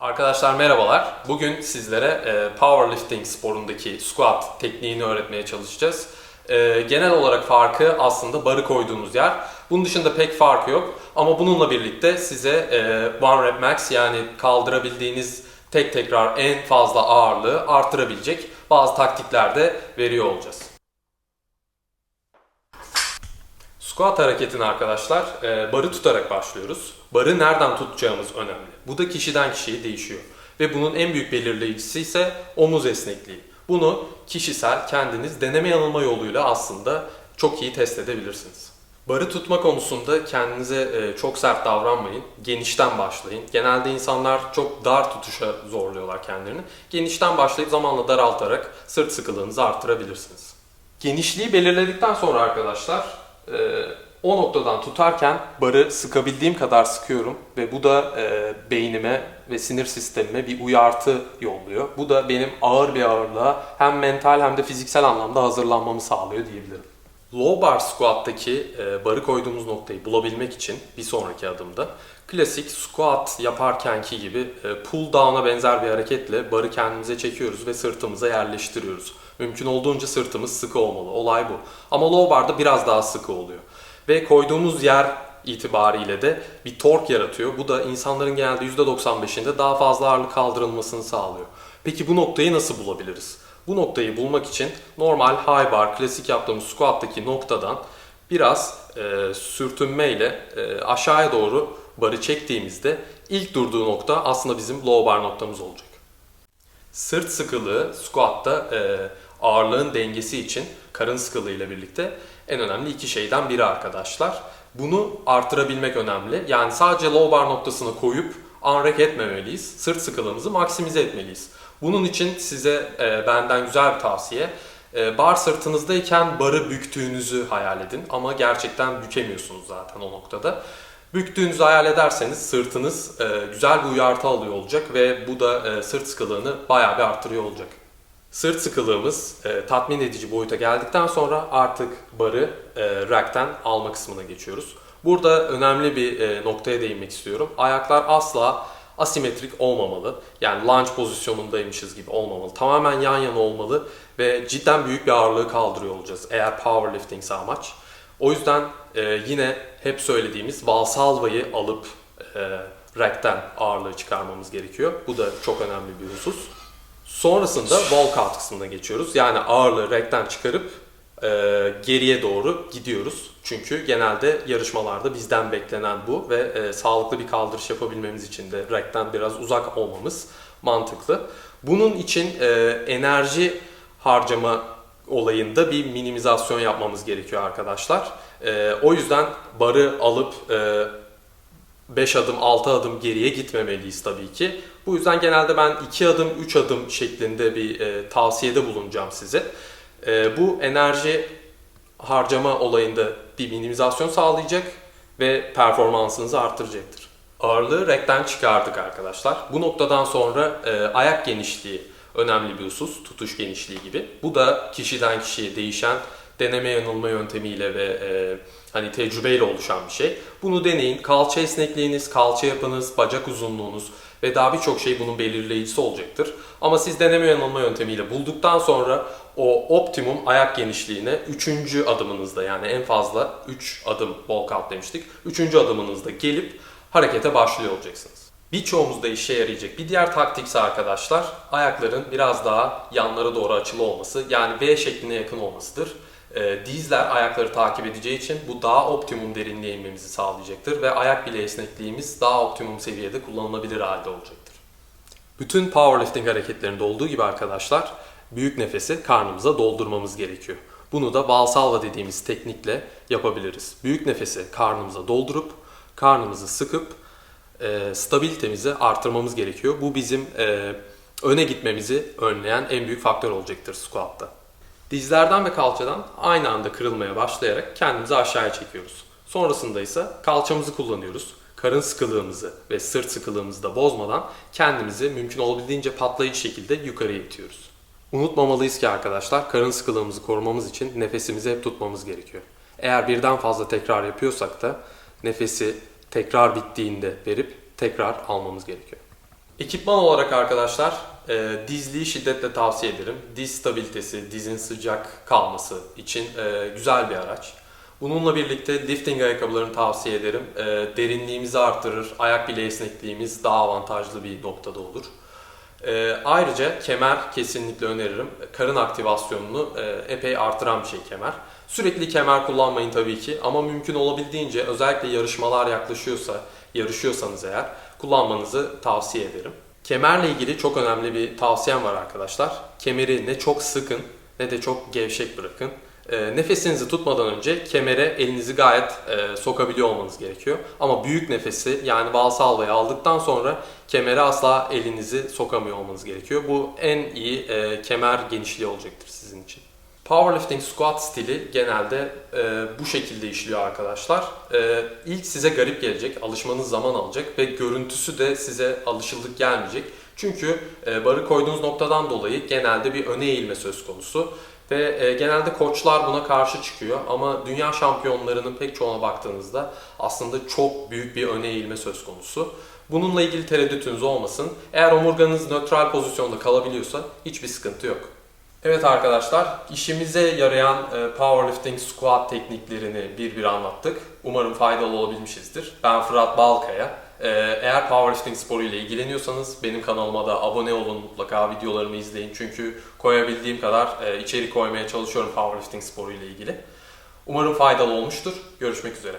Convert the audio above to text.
Arkadaşlar merhabalar. Bugün sizlere e, powerlifting sporundaki squat tekniğini öğretmeye çalışacağız. E, genel olarak farkı aslında barı koyduğumuz yer. Bunun dışında pek farkı yok. Ama bununla birlikte size e, one rep max yani kaldırabildiğiniz tek tekrar en fazla ağırlığı artırabilecek bazı taktikler de veriyor olacağız. Squat hareketine arkadaşlar e, barı tutarak başlıyoruz. Barı nereden tutacağımız önemli. Bu da kişiden kişiye değişiyor. Ve bunun en büyük belirleyicisi ise omuz esnekliği. Bunu kişisel kendiniz deneme yanılma yoluyla aslında çok iyi test edebilirsiniz. Barı tutma konusunda kendinize e, çok sert davranmayın. Genişten başlayın. Genelde insanlar çok dar tutuşa zorluyorlar kendilerini. Genişten başlayıp zamanla daraltarak sırt sıkılığınızı artırabilirsiniz. Genişliği belirledikten sonra arkadaşlar e, o noktadan tutarken barı sıkabildiğim kadar sıkıyorum ve bu da e, beynime ve sinir sistemime bir uyartı yolluyor. Bu da benim ağır bir ağırlığa hem mental hem de fiziksel anlamda hazırlanmamı sağlıyor diyebilirim. Low bar squat'taki e, barı koyduğumuz noktayı bulabilmek için bir sonraki adımda klasik squat yaparkenki gibi e, pull down'a benzer bir hareketle barı kendimize çekiyoruz ve sırtımıza yerleştiriyoruz. Mümkün olduğunca sırtımız sıkı olmalı. Olay bu. Ama low bar'da biraz daha sıkı oluyor. Ve koyduğumuz yer itibariyle de bir tork yaratıyor. Bu da insanların genelde %95'inde daha fazla ağırlık kaldırılmasını sağlıyor. Peki bu noktayı nasıl bulabiliriz? Bu noktayı bulmak için normal high bar, klasik yaptığımız squat'taki noktadan biraz e, sürtünmeyle e, aşağıya doğru barı çektiğimizde ilk durduğu nokta aslında bizim low bar noktamız olacak. Sırt sıkılığı squat'ta e, ağırlığın dengesi için karın sıkılığı ile birlikte en önemli iki şeyden biri arkadaşlar. Bunu artırabilmek önemli. Yani sadece low bar noktasını koyup unrack etmemeliyiz. Sırt sıkılığımızı maksimize etmeliyiz. Bunun için size e, benden güzel bir tavsiye. E, bar sırtınızdayken barı büktüğünüzü hayal edin ama gerçekten bükemiyorsunuz zaten o noktada. Büktüğünüzü hayal ederseniz sırtınız e, güzel bir uyartı alıyor olacak ve bu da e, sırt sıkılığını bayağı bir arttırıyor olacak. Sırt sıkılığımız e, tatmin edici boyuta geldikten sonra artık barı e, rack'ten alma kısmına geçiyoruz. Burada önemli bir e, noktaya değinmek istiyorum. Ayaklar asla asimetrik olmamalı. Yani lunge pozisyonundaymışız gibi olmamalı. Tamamen yan yana olmalı ve cidden büyük bir ağırlığı kaldırıyor olacağız eğer powerlifting amaç. O yüzden e, yine hep söylediğimiz valsalvayı alıp e, rack'ten ağırlığı çıkarmamız gerekiyor. Bu da çok önemli bir husus. Sonrasında walkout kısmına geçiyoruz. Yani ağırlığı rack'ten çıkarıp e, geriye doğru gidiyoruz. Çünkü genelde yarışmalarda bizden beklenen bu ve e, sağlıklı bir kaldırış yapabilmemiz için de rack'ten biraz uzak olmamız mantıklı. Bunun için e, enerji harcama olayında bir minimizasyon yapmamız gerekiyor arkadaşlar. E, o yüzden barı alıp e, 5 adım 6 adım geriye gitmemeliyiz tabii ki. Bu yüzden genelde ben 2 adım 3 adım şeklinde bir e, tavsiyede bulunacağım size. E, bu enerji harcama olayında bir minimizasyon sağlayacak ve performansınızı arttıracaktır. Ağırlığı rekten çıkardık arkadaşlar. Bu noktadan sonra e, ayak genişliği önemli bir husus, tutuş genişliği gibi. Bu da kişiden kişiye değişen deneme yanılma yöntemiyle ve e, hani tecrübeyle oluşan bir şey. Bunu deneyin. Kalça esnekliğiniz, kalça yapınız, bacak uzunluğunuz ve daha birçok şey bunun belirleyicisi olacaktır. Ama siz deneme yanılma yöntemiyle bulduktan sonra o optimum ayak genişliğine 3. adımınızda yani en fazla 3 adım walkout demiştik. 3. adımınızda gelip harekete başlıyor olacaksınız. Birçoğumuzda işe yarayacak bir diğer taktikse arkadaşlar ayakların biraz daha yanlara doğru açılı olması yani V şekline yakın olmasıdır. E, dizler ayakları takip edeceği için bu daha optimum derinliğe inmemizi sağlayacaktır ve ayak bile esnekliğimiz daha optimum seviyede kullanılabilir halde olacaktır. Bütün powerlifting hareketlerinde olduğu gibi arkadaşlar büyük nefesi karnımıza doldurmamız gerekiyor. Bunu da Valsalva dediğimiz teknikle yapabiliriz. Büyük nefesi karnımıza doldurup karnımızı sıkıp e, stabilitemizi artırmamız gerekiyor. Bu bizim e, öne gitmemizi önleyen en büyük faktör olacaktır squat'ta. Dizlerden ve kalçadan aynı anda kırılmaya başlayarak kendimizi aşağıya çekiyoruz. Sonrasında ise kalçamızı kullanıyoruz. Karın sıkılığımızı ve sırt sıkılığımızı da bozmadan kendimizi mümkün olabildiğince patlayıcı şekilde yukarıya itiyoruz. Unutmamalıyız ki arkadaşlar karın sıkılığımızı korumamız için nefesimizi hep tutmamız gerekiyor. Eğer birden fazla tekrar yapıyorsak da nefesi tekrar bittiğinde verip tekrar almamız gerekiyor. Ekipman olarak arkadaşlar e, dizliği şiddetle tavsiye ederim. Diz stabilitesi, dizin sıcak kalması için e, güzel bir araç. Bununla birlikte lifting ayakkabılarını tavsiye ederim. E, derinliğimizi artırır, ayak bile esnekliğimiz daha avantajlı bir noktada olur. E, ayrıca kemer kesinlikle öneririm. Karın aktivasyonunu e, epey artıran bir şey kemer. Sürekli kemer kullanmayın tabii ki ama mümkün olabildiğince özellikle yarışmalar yaklaşıyorsa, yarışıyorsanız eğer kullanmanızı tavsiye ederim. Kemerle ilgili çok önemli bir tavsiyem var arkadaşlar. Kemeri ne çok sıkın ne de çok gevşek bırakın. E, nefesinizi tutmadan önce kemere elinizi gayet e, sokabiliyor olmanız gerekiyor. Ama büyük nefesi yani valsalvayı aldıktan sonra kemere asla elinizi sokamıyor olmanız gerekiyor. Bu en iyi e, kemer genişliği olacaktır sizin için. Powerlifting squat stili genelde e, bu şekilde işliyor arkadaşlar. E, ilk size garip gelecek, alışmanız zaman alacak ve görüntüsü de size alışıldık gelmeyecek. Çünkü e, barı koyduğunuz noktadan dolayı genelde bir öne eğilme söz konusu. Ve e, genelde koçlar buna karşı çıkıyor ama dünya şampiyonlarının pek çoğuna baktığınızda aslında çok büyük bir öne eğilme söz konusu. Bununla ilgili tereddütünüz olmasın. Eğer omurganız nötral pozisyonda kalabiliyorsa hiçbir sıkıntı yok. Evet arkadaşlar, işimize yarayan e, powerlifting squat tekniklerini bir bir anlattık. Umarım faydalı olabilmişizdir. Ben Fırat Balkaya. Eğer powerlifting sporu ile ilgileniyorsanız benim kanalıma da abone olun, mutlaka videolarımı izleyin. Çünkü koyabildiğim kadar e, içerik koymaya çalışıyorum powerlifting sporu ile ilgili. Umarım faydalı olmuştur. Görüşmek üzere.